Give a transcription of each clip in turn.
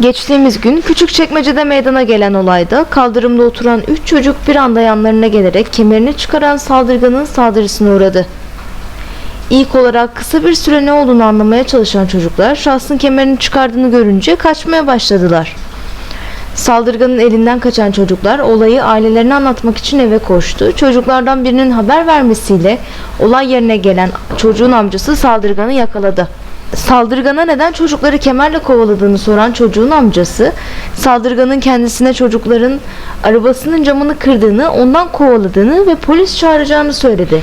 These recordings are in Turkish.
Geçtiğimiz gün Küçükçekmece'de meydana gelen olayda kaldırımda oturan 3 çocuk bir anda yanlarına gelerek kemerini çıkaran saldırganın saldırısına uğradı. İlk olarak kısa bir süre ne olduğunu anlamaya çalışan çocuklar şahsın kemerini çıkardığını görünce kaçmaya başladılar. Saldırganın elinden kaçan çocuklar olayı ailelerine anlatmak için eve koştu. Çocuklardan birinin haber vermesiyle olay yerine gelen çocuğun amcası saldırganı yakaladı. Saldırgana neden çocukları kemerle kovaladığını soran çocuğun amcası, saldırganın kendisine çocukların arabasının camını kırdığını, ondan kovaladığını ve polis çağıracağını söyledi.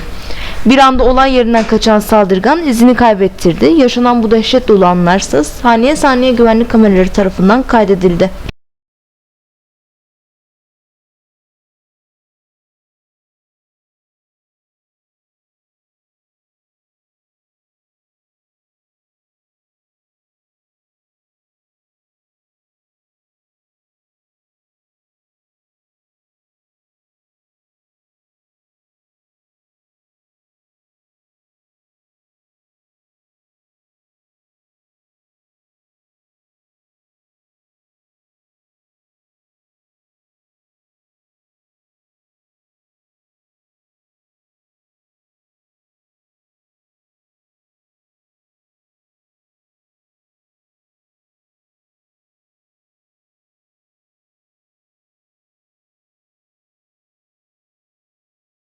Bir anda olay yerinden kaçan saldırgan izini kaybettirdi. Yaşanan bu dehşet dolu anlarsa saniye saniye güvenlik kameraları tarafından kaydedildi.